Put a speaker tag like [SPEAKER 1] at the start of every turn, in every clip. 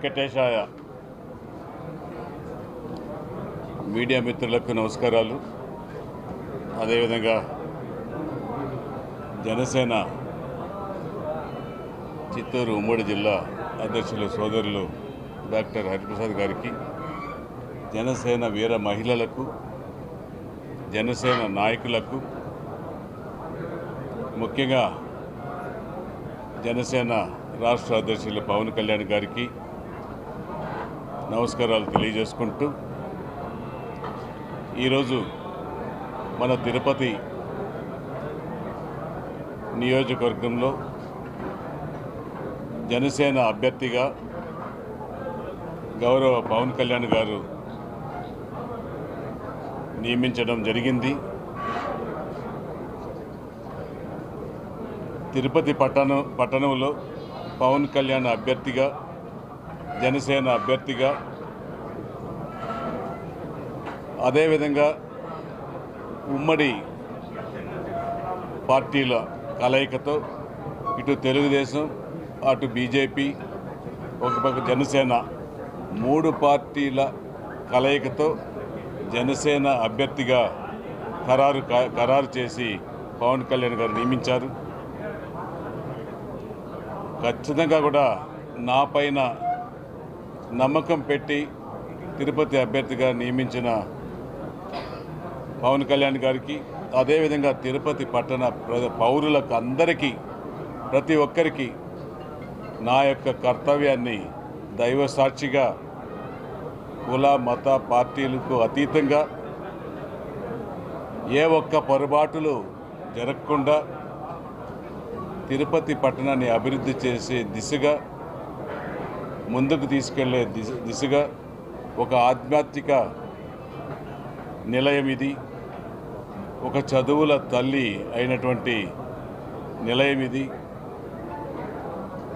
[SPEAKER 1] వెంకటేశాయ. Media మిత్రులకు నమస్కారాలు. అదేవిధంగా జనసేన చిత్తూరు ఉమ్మడి జిల్లా అధ్యక్షులు సోదరులు డాక్టర్ హరిప్రసాద్ గారికి జనసేన వీర మహిళలకు జనసేన నాయకులకు ముఖ్యంగా జనసేన రాష్ట్ర అధ్యక్షులు పవన్ కళ్యాణ్ గారికి నమస్కారాలు తెలియజేసుకుంటూ ఈరోజు మన తిరుపతి నియోజకవర్గంలో జనసేన అభ్యర్థిగా గౌరవ పవన్ కళ్యాణ్ గారు నియమించడం జరిగింది. తిరుపతి పట్టణం పట్టణంలో పవన్ కళ్యాణ్ అభ్యర్థిగా జనసేన అభ్యర్థిగా అదేవిధంగా ఉమ్మడి పార్టీల కలయికతో ఇటు తెలుగుదేశం అటు బీజేపీ ఒక పక్క జనసేన మూడు పార్టీల కలయికతో జనసేన అభ్యర్థిగా ఖరారు ఖరారు చేసి పవన్ కళ్యాణ్ గారు నియమించారు. ఖచ్చితంగా కూడా నా పైన నమ్మకం పెట్టి తిరుపతి అభ్యర్థిగా నియమించిన పవన్ కళ్యాణ్ గారికి అదేవిధంగా తిరుపతి పట్టణ ప్ర- పౌరులకు అందరికీ ప్రతి ఒక్కరికి నా యొక్క కర్తవ్యాన్ని దైవ సాక్షిగా కుల మత పార్టీలకు అతీతంగా ఏ ఒక్క పొరపాటులు జరగకుండా తిరుపతి పట్టణాన్ని అభివృద్ధి చేసే దిశగా ముందుకు తీసుకెళ్ళే దిశ దిశగా ఒక ఆధ్యాత్మిక నిలయం ఇది. ఒక చదువుల తల్లి అయినటువంటి నిలయం ఇది.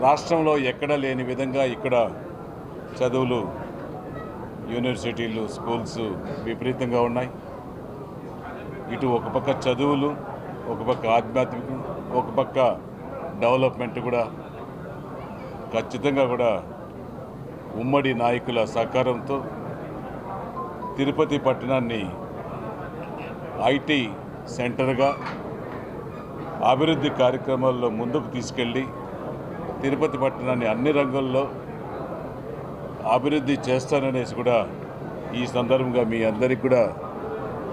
[SPEAKER 1] రాష్ట్రంలో ఎక్కడ లేని విధంగా ఇక్కడ చదువులు యూనివర్సిటీలు స్కూల్స్ విపరీతంగా ఉన్నాయి. ఇటు ఒక పక్క చదువులు ఒక పక్క ఆధ్యాత్మికం ఒక పక్క డెవలప్మెంట్ కూడా ఖచ్చితంగా కూడా ఉమ్మడి నాయకుల సహకారంతో తిరుపతి పట్టణాన్ని ఐటీ సెంటర్గా అభివృద్ధి కార్యక్రమాల్లో ముందుకు తీసుకెళ్ళి తిరుపతి పట్టణాన్ని అన్ని రంగాల్లో అభివృద్ధి చేస్తాననేసి కూడా ఈ సందర్భంగా మీ అందరికీ కూడా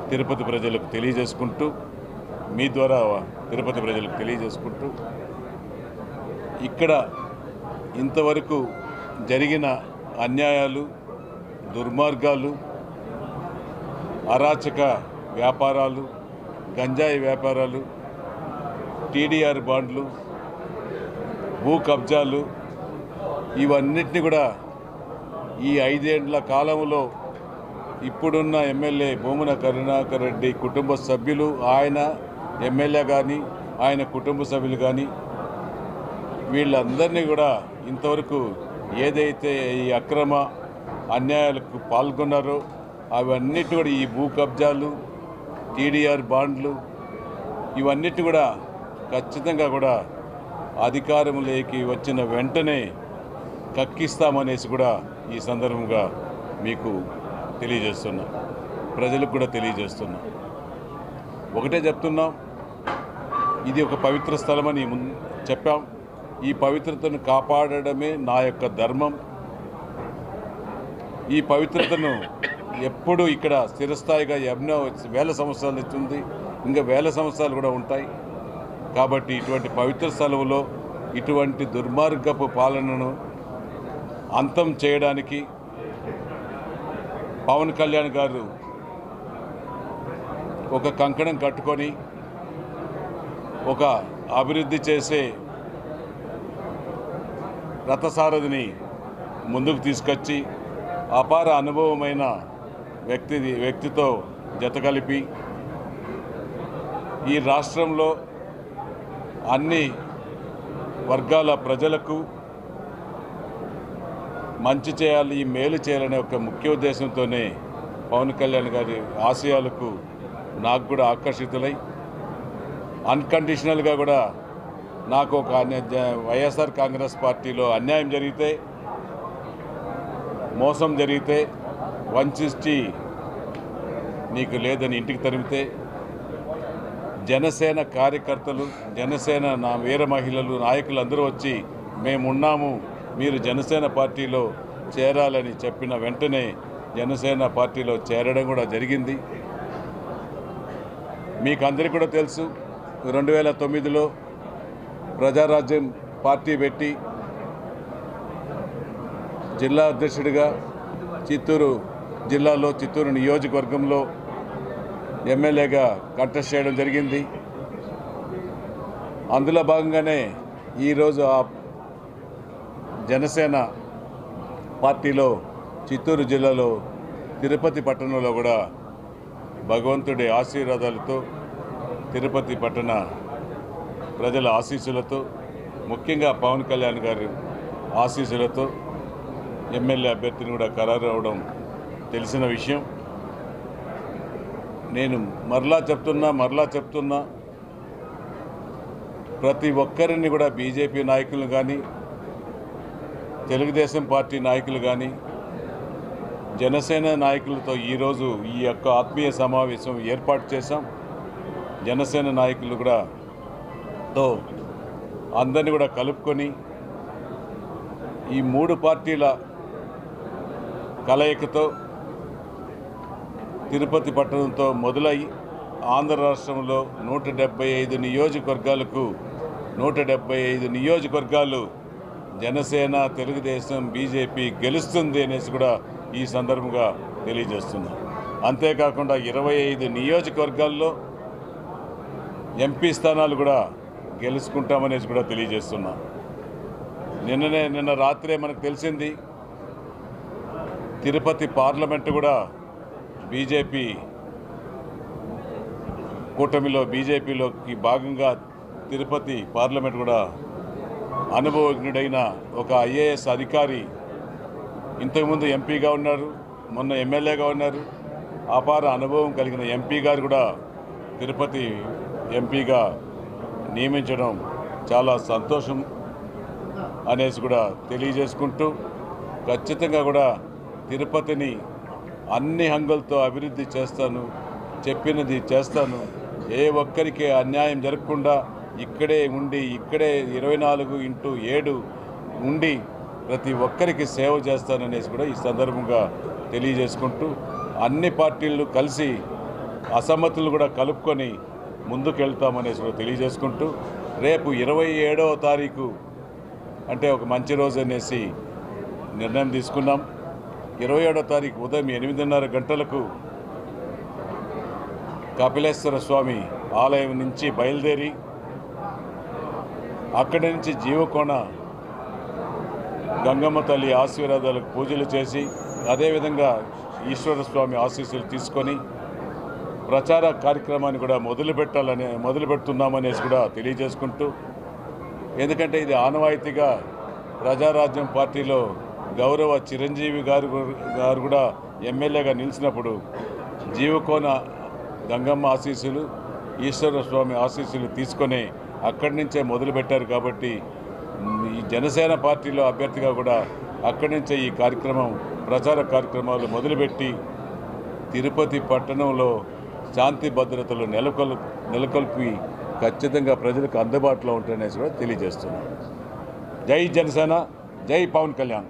[SPEAKER 1] తిరుపతి ప్రజలకు తెలియజేసుకుంటూ మీ ద్వారా తిరుపతి ప్రజలకు తెలియజేసుకుంటూ ఇక్కడ ఇంతవరకు జరిగిన అన్యాయాలు దుర్మార్గాలు అరాచక వ్యాపారాలు గంజాయి వ్యాపారాలు టీడీఆర్ బాండ్లు భూ కబ్జాలు ఇవన్నిటిని కూడా ఈ ఐదేండ్ల కాలంలో ఇప్పుడున్న ఎమ్మెల్యే భూమున కరుణాకర్ రెడ్డి కుటుంబ సభ్యులు ఆయన ఎమ్మెల్యే కానీ ఆయన కుటుంబ సభ్యులు కానీ వీళ్ళందరినీ కూడా ఇంతవరకు ఏదైతే ఈ అక్రమ అన్యాయాలకు పాల్గొన్నారో అవన్నిటి కూడా ఈ భూ కబ్జాలు టీడీఆర్ బాండ్లు ఇవన్నిటి కూడా ఖచ్చితంగా కూడా అధికారంలోకి వచ్చిన వెంటనే కక్కిస్తామనేసి కూడా ఈ సందర్భంగా మీకు తెలియజేస్తున్నా. ప్రజలకు కూడా తెలియజేస్తున్నా. ఒకటే చెప్తున్నాం. ఇది ఒక పవిత్ర స్థలమని చెప్పాం. ఈ పవిత్రతను కాపాడడమే నా యొక్క ధర్మం. ఈ పవిత్రతను ఎప్పుడు ఇక్కడ స్థిరస్థాయిగా ఎన్నో వేల సంవత్సరాల నుంచి ఉంది ఇంకా వేల సంవత్సరాలు కూడా ఉంటాయి. కాబట్టి ఇటువంటి పవిత్ర సెలవులో ఇటువంటి దుర్మార్గపు పాలనను అంతం చేయడానికి పవన్ కళ్యాణ్ గారు ఒక కంకణం కట్టుకొని ఒక అభివృద్ధి చేసే రథసారథిని ముందుకు తీసుకొచ్చి అపార అనుభవమైన వ్యక్తి వ్యక్తితో జతకలిపి ఈ రాష్ట్రంలో అన్ని వర్గాల ప్రజలకు మంచి చేయాలి ఈ మేలు చేయాలనే ఒక ముఖ్య ఉద్దేశంతోనే పవన్ కళ్యాణ్ గారి ఆశయాలకు నాకు కూడా ఆకర్షితులై అన్కండిషనల్గా కూడా నాకు ఒక జ- వైఎస్ఆర్ కాంగ్రెస్ పార్టీలో అన్యాయం జరిగితే మోసం జరిగితే వంచిష్టి నీకు లేదని ఇంటికి తరిమితే జనసేన కార్యకర్తలు జనసేన నా వీర మహిళలు నాయకులు అందరూ వచ్చి మేమున్నాము మీరు జనసేన పార్టీలో చేరాలని చెప్పిన వెంటనే జనసేన పార్టీలో చేరడం కూడా జరిగింది. మీకు అందరికీ కూడా తెలుసు రెండు వేల తొమ్మిదిలో ప్రజారాజ్యం పార్టీ పెట్టి జిల్లా అధ్యక్షుడిగా చిత్తూరు జిల్లాలో చిత్తూరు నియోజకవర్గంలో ఎమ్మెల్యేగా కంటెస్ట్ చేయడం జరిగింది. అందులో భాగంగానే ఈరోజు ఆ జనసేన పార్టీలో చిత్తూరు జిల్లాలో తిరుపతి పట్టణంలో కూడా భగవంతుడి ఆశీర్వాదాలతో తిరుపతి పట్టణ ప్రజల ఆశీస్సులతో ముఖ్యంగా పవన్ కళ్యాణ్ గారి ఆశీస్సులతో ఎమ్మెల్యే అభ్యర్థిని కూడా ఖరారు అవడం తెలిసిన విషయం. నేను మరలా చెప్తున్నా మరలా చెప్తున్నా ప్రతి ఒక్కరిని కూడా బీజేపీ నాయకులు కానీ తెలుగుదేశం పార్టీ నాయకులు కానీ జనసేన నాయకులతో ఈరోజు ఈ యొక్క ఆత్మీయ సమావేశం ఏర్పాటు చేశాం. జనసేన నాయకులు కూడా తో అందరిని కూడా కలుపుకొని ఈ మూడు పార్టీల కలయికతో తిరుపతి పట్టణంతో మొదలై ఆంధ్ర రాష్ట్రంలో నూట డెబ్బై ఐదు నియోజకవర్గాలకు నూట డెబ్బై ఐదు నియోజకవర్గాలు జనసేన తెలుగుదేశం బీజేపీ గెలుస్తుంది అనేసి కూడా ఈ సందర్భంగా తెలియజేస్తున్నాం. అంతేకాకుండా ఇరవై ఐదు నియోజకవర్గాల్లో ఎంపీ స్థానాలు కూడా గెలుచుకుంటామనేసి కూడా తెలియజేస్తున్నా. నిన్ననే నిన్న రాత్రే మనకు తెలిసింది తిరుపతి పార్లమెంటు కూడా బీజేపీ కూటమిలో బీజేపీలోకి భాగంగా తిరుపతి పార్లమెంట్ కూడా అనుభవజ్ఞుడైన ఒక ఐఏఎస్ అధికారి ఇంతకుముందు ఎంపీగా ఉన్నారు మొన్న ఎమ్మెల్యేగా ఉన్నారు. అపార అనుభవం కలిగిన ఎంపీ గారు కూడా తిరుపతి ఎంపీగా నియమించడం చాలా సంతోషం అనేసి కూడా తెలియజేసుకుంటూ ఖచ్చితంగా కూడా తిరుపతిని అన్ని హంగులతో అభివృద్ధి చేస్తాను చెప్పినది చేస్తాను. ఏ ఒక్కరికి అన్యాయం జరగకుండా ఇక్కడే ఉండి ఇక్కడే ఇరవై నాలుగు ఇంటూ ఏడు ఉండి ప్రతి ఒక్కరికి సేవ చేస్తాననేసి కూడా ఈ సందర్భంగా తెలియజేసుకుంటూ అన్ని పార్టీలు కలిసి అసమ్మతులు కూడా కలుపుకొని ముందుకెళ్తామనేసి తెలియజేసుకుంటూ రేపు ఇరవై ఏడవ తారీఖు అంటే ఒక మంచి రోజు అనేసి నిర్ణయం తీసుకున్నాం. ఇరవై ఏడో తారీఖు ఉదయం ఎనిమిదిన్నర గంటలకు కపిలేశ్వర స్వామి ఆలయం నుంచి బయలుదేరి అక్కడి నుంచి జీవకోణ గంగమ్మ తల్లి ఆశీర్వాదాలకు పూజలు చేసి అదేవిధంగా ఈశ్వర స్వామి ఆశీస్సులు తీసుకొని ప్రచార కార్యక్రమాన్ని కూడా మొదలు పెట్టాలని మొదలు పెడుతున్నామనేసి కూడా తెలియజేసుకుంటూ ఎందుకంటే ఇది ఆనవాయితీగా ప్రజారాజ్యం పార్టీలో గౌరవ చిరంజీవి గారు గారు కూడా ఎమ్మెల్యేగా నిలిచినప్పుడు జీవకోన గంగమ్మ ఆశీస్సులు ఈశ్వర స్వామి ఆశీస్సులు తీసుకొని అక్కడి నుంచే మొదలుపెట్టారు కాబట్టి ఈ జనసేన పార్టీలో అభ్యర్థిగా కూడా అక్కడి నుంచే ఈ కార్యక్రమం ప్రచార కార్యక్రమాలు మొదలుపెట్టి తిరుపతి పట్టణంలో శాంతి భద్రతలు నెలకొల్ నెలకొల్పి ఖచ్చితంగా ప్రజలకు అందుబాటులో ఉంటాయనేసి కూడా తెలియజేస్తున్నాం. జై జనసేన జై పవన్ కళ్యాణ్.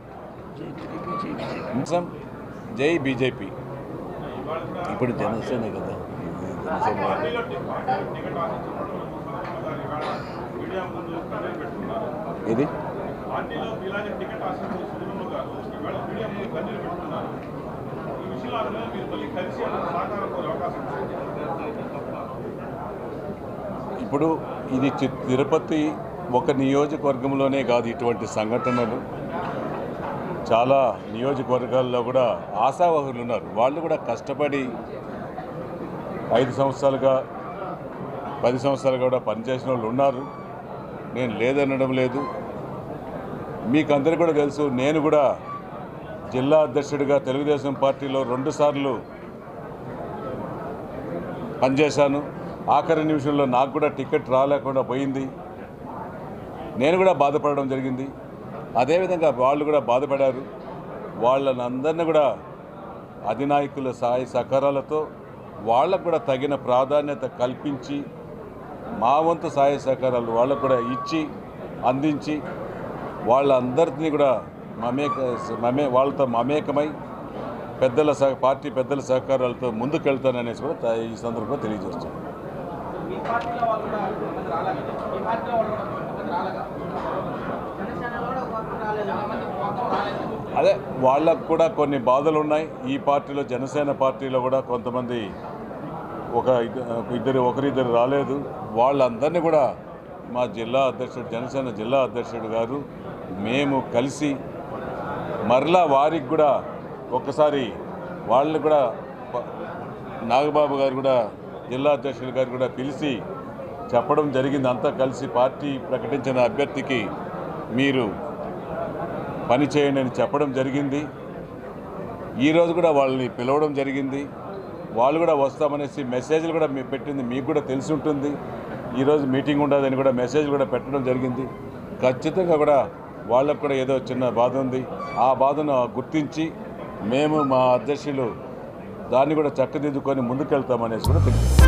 [SPEAKER 1] జై బీజేపీ. ఇప్పుడు జనసేన కదా. జనసేన ఇది? ఇప్పుడు ఇది తిరుపతి ఒక నియోజకవర్గంలోనే కాదు ఇటువంటి సంఘటనలు. చాలా నియోజకవర్గాల్లో కూడా ఆశావాహులు ఉన్నారు. వాళ్ళు కూడా కష్టపడి ఐదు సంవత్సరాలుగా పది సంవత్సరాలుగా కూడా పనిచేసిన వాళ్ళు ఉన్నారు. నేను లేదనడం లేదు. మీకు అందరికీ కూడా తెలుసు నేను కూడా జిల్లా అధ్యక్షుడిగా తెలుగుదేశం పార్టీలో రెండుసార్లు పనిచేశాను. ఆఖరి నిమిషంలో నాకు కూడా టికెట్ రాలేకుండా పోయింది. నేను కూడా బాధపడడం జరిగింది. అదేవిధంగా వాళ్ళు కూడా బాధపడారు. వాళ్ళని అందరినీ కూడా అధినాయకుల సహాయ సహకారాలతో వాళ్ళకు కూడా తగిన ప్రాధాన్యత కల్పించి మా వంతు సహాయ సహకారాలు వాళ్ళకు కూడా ఇచ్చి అందించి వాళ్ళందరినీ కూడా మమేక మమే వాళ్ళతో మమేకమై పెద్దల సహ పార్టీ పెద్దల సహకారాలతో ముందుకెళ్తాననేసి కూడా ఈ సందర్భంగా
[SPEAKER 2] మొత్తం రాలేదు.
[SPEAKER 1] అదే వాళ్ళకు కూడా కొన్ని బాధలు ఉన్నాయి ఈ పార్టీలో జనసేన పార్టీలో కూడా కొంతమంది ఒక ఇద్ద- ఇద్దరు ఒకరిద్దరు రాలేదు. వాళ్ళందరినీ కూడా మా జిల్లా అధ్యక్షుడు జనసేన జిల్లా అధ్యక్షుడు గారు మేము కలిసి మరలా వారికి కూడా ఒకసారి వాళ్ళని కూడా నాగబాబు గారు కూడా జిల్లా అధ్యక్షులు గారు కూడా పిలిచి చెప్పడం జరిగింది. అంతా కలిసి పార్టీ ప్రకటించిన అభ్యర్థికి మీరు పని చేయండి అని చెప్పడం జరిగింది. ఈరోజు కూడా వాళ్ళని పిలవడం జరిగింది. వాళ్ళు కూడా వస్తామనేసి మెసేజ్లు కూడా మీ పెట్టింది. మీకు కూడా తెలిసి ఉంటుంది. ఈరోజు మీటింగ్ ఉండదని కూడా మెసేజ్ కూడా పెట్టడం జరిగింది. ఖచ్చితంగా కూడా వాళ్ళకు కూడా ఏదో చిన్న బాధ ఉంది. ఆ బాధను గుర్తించి మేము మా అధ్యక్షులు దాన్ని కూడా చక్కదిద్దుకొని ముందుకెళ్తామనేసి కూడా తెలిసింది